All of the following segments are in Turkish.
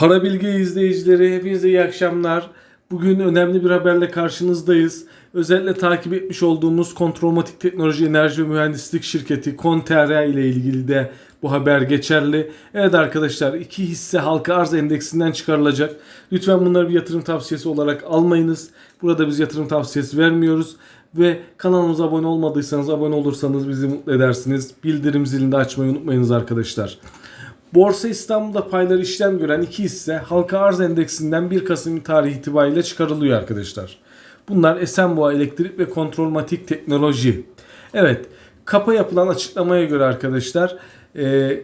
Para Bilgi izleyicileri hepinize iyi akşamlar. Bugün önemli bir haberle karşınızdayız. Özellikle takip etmiş olduğumuz Kontrolmatik Teknoloji Enerji ve Mühendislik Şirketi Konterra ile ilgili de bu haber geçerli. Evet arkadaşlar iki hisse halka arz endeksinden çıkarılacak. Lütfen bunları bir yatırım tavsiyesi olarak almayınız. Burada biz yatırım tavsiyesi vermiyoruz. Ve kanalımıza abone olmadıysanız abone olursanız bizi mutlu edersiniz. Bildirim zilini de açmayı unutmayınız arkadaşlar. Borsa İstanbul'da payları işlem gören iki hisse halka arz endeksinden 1 Kasım tarihi itibariyle çıkarılıyor arkadaşlar. Bunlar Esenboğa Elektrik ve Kontrolmatik Teknoloji. Evet, kapa yapılan açıklamaya göre arkadaşlar e,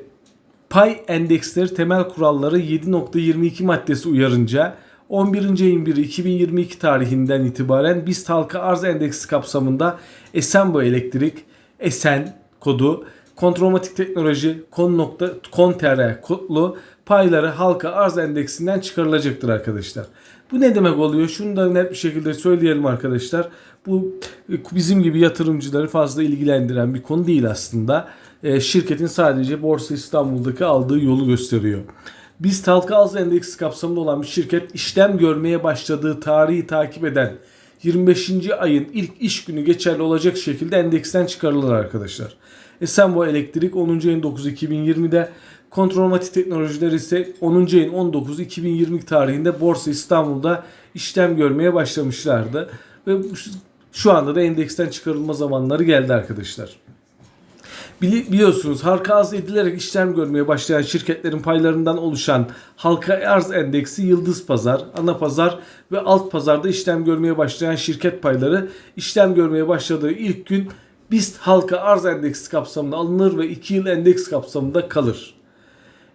pay endeksleri temel kuralları 7.22 maddesi uyarınca 11. ayın 1'i 2022 tarihinden itibaren BIST halka arz endeksi kapsamında Esenboğa Elektrik, Esen kodu Kontrolmatik teknoloji kon nokta kontere kodlu payları halka arz endeksinden çıkarılacaktır arkadaşlar. Bu ne demek oluyor? Şunu da net bir şekilde söyleyelim arkadaşlar. Bu bizim gibi yatırımcıları fazla ilgilendiren bir konu değil aslında. E, şirketin sadece Borsa İstanbul'daki aldığı yolu gösteriyor. Biz halka arz endeksi kapsamında olan bir şirket işlem görmeye başladığı tarihi takip eden 25. ayın ilk iş günü geçerli olacak şekilde endeksten çıkarılır arkadaşlar. Esenboğa Elektrik 10. ayın 9 2020'de Kontrolmatik Teknolojiler ise 10. ayın 19 2020 tarihinde Borsa İstanbul'da işlem görmeye başlamışlardı. Ve şu anda da endeksten çıkarılma zamanları geldi arkadaşlar. Bili- Biliyorsunuz halka arz edilerek işlem görmeye başlayan şirketlerin paylarından oluşan halka arz endeksi yıldız pazar, ana pazar ve alt pazarda işlem görmeye başlayan şirket payları işlem görmeye başladığı ilk gün BIST halka arz endeksi kapsamında alınır ve 2 yıl endeks kapsamında kalır.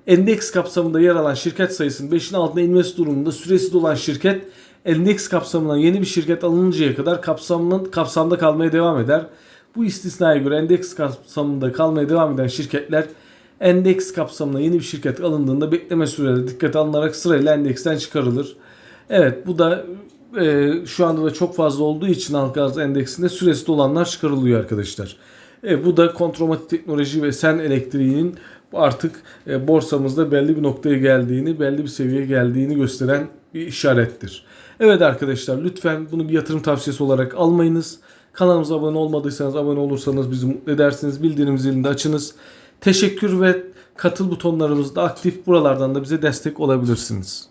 Endeks kapsamında yer alan şirket sayısının 5'in altına inmesi durumunda süresi dolan şirket endeks kapsamından yeni bir şirket alınıncaya kadar kapsamının kapsamda kalmaya devam eder. Bu istisnaya göre endeks kapsamında kalmaya devam eden şirketler endeks kapsamına yeni bir şirket alındığında bekleme süreleri dikkate alınarak sırayla endeksten çıkarılır. Evet bu da e, şu anda da çok fazla olduğu için halka arz endeksinde süresi dolanlar çıkarılıyor arkadaşlar. E, bu da kontrolmatik teknoloji ve sen elektriğinin artık e, borsamızda belli bir noktaya geldiğini, belli bir seviyeye geldiğini gösteren bir işarettir. Evet arkadaşlar lütfen bunu bir yatırım tavsiyesi olarak almayınız. Kanalımıza abone olmadıysanız abone olursanız bizi mutlu edersiniz. Bildirim zilini de açınız. Teşekkür ve katıl butonlarımız da aktif. Buralardan da bize destek olabilirsiniz.